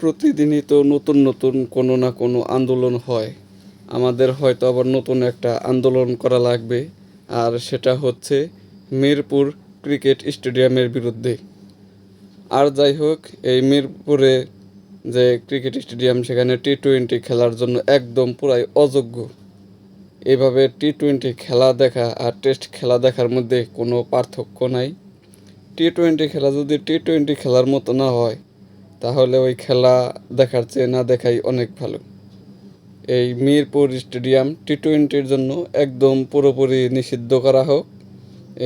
প্রতিদিনই তো নতুন নতুন কোনো না কোনো আন্দোলন হয়। আমাদের হয়তো আবার নতুন একটা আন্দোলন করা লাগবে। আর সেটা হচ্ছে মিরপুর ক্রিকেট স্টেডিয়ামের বিরুদ্ধে। আর যাই হোক, এই মিরপুরে যে ক্রিকেট স্টেডিয়াম, সেখানে টি টোয়েন্টি খেলার জন্য একদম পুরাই অযোগ্য। এভাবে টি টোয়েন্টি খেলা দেখা আর টেস্ট খেলা দেখার মধ্যে কোনো পার্থক্য নাই। টি টোয়েন্টি খেলা যদি টি টোয়েন্টি খেলার মতো না হয় তাহলে ওই খেলা দেখার চেয়ে না দেখাই অনেক ভালো। এই মিরপুর স্টেডিয়াম টি টোয়েন্টির জন্য একদম পুরোপুরি নিষিদ্ধ করা হোক।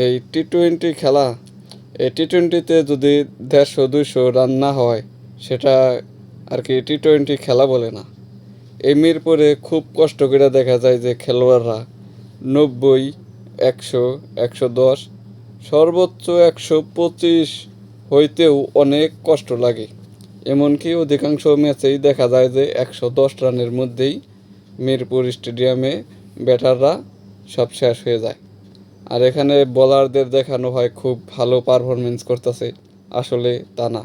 এই টি টোয়েন্টি খেলা, এই টি টোয়েন্টিতে যদি দেড়শো, দুইশো রান না হয়, সেটা আর কি টি টোয়েন্টি খেলা বলে না। এই মিরপুরে খুব কষ্ট করে দেখা যায় যে খেলোয়াড়রা নব্বই, একশো একশো দশ, সর্বোচ্চ একশো পঁচিশ হইতেও অনেক কষ্ট লাগে। এমনকি অধিকাংশ ম্যাচেই দেখা যায় যে একশো দশ রানের মধ্যেই মিরপুর স্টেডিয়ামে ব্যাটাররা সব শেষ হয়ে যায়। আর এখানে বোলারদের দেখানো হয় খুব ভালো পারফরমেন্স করতেছে, আসলে তা না।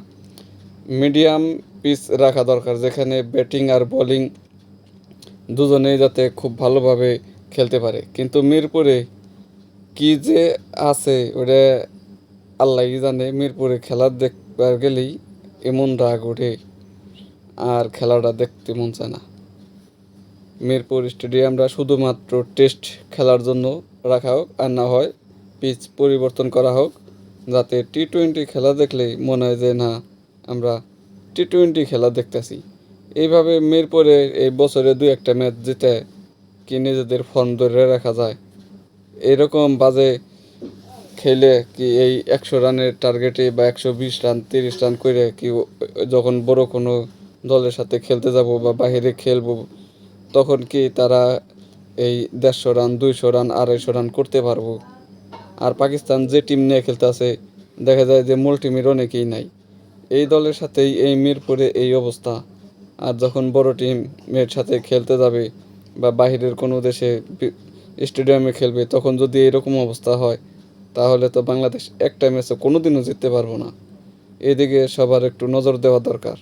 মিডিয়াম পিচ রাখা দরকার, যেখানে ব্যাটিং আর বোলিং দুজনেই যাতে খুব ভালোভাবে খেলতে পারে। কিন্তু মিরপুরে কি যে আছে, ওটা আল্লাহই জানে। মিরপুরে খেলা দেখবার গেলেই এমন রাগ ওঠে, আর খেলাটা দেখতে মন চায় না। মিরপুর স্টেডিয়ামটা শুধুমাত্র টেস্ট খেলার জন্য রাখা হোক আর না হয় পিচ পরিবর্তন করা হোক, যাতে টি টোয়েন্টি খেলা দেখলেই মনে হয় যে, না, আমরা টি টোয়েন্টি খেলা দেখতেছি। এইভাবে মিরপুরে এই বছরে দু একটা ম্যাচ জিতে কি নিজেদের ফর্ম ধরে রাখা যায়? এরকম বাজে খেলে কি এই একশো রানের টার্গেটে বা একশো বিশ রান, তিরিশ রান করে কি যখন বড় কোনো দলের সাথে খেলতে যাব বা বাইরে খেলব, তখন কি তারা এই দেড়শো রান, দুইশো রান, আড়াইশো রান করতে পারব? আর পাকিস্তান যে টিম নিয়ে খেলতে আছে, দেখা যায় যে মূল টিমের অনেকেই নাই। এই দলের সাথেই এই মিরপুরে এই অবস্থা। আর যখন বড় টিমের সাথে খেলতে যাবে বা বাহিরের কোনো দেশে স্টেডিয়ামে খেলবে, তখন যদি এরকম অবস্থা হয় তাহলে তো বাংলাদেশ একটা ম্যাচে কোনোদিনও জিততে পারব না। এদিকে সবার একটু নজর দেওয়া দরকার।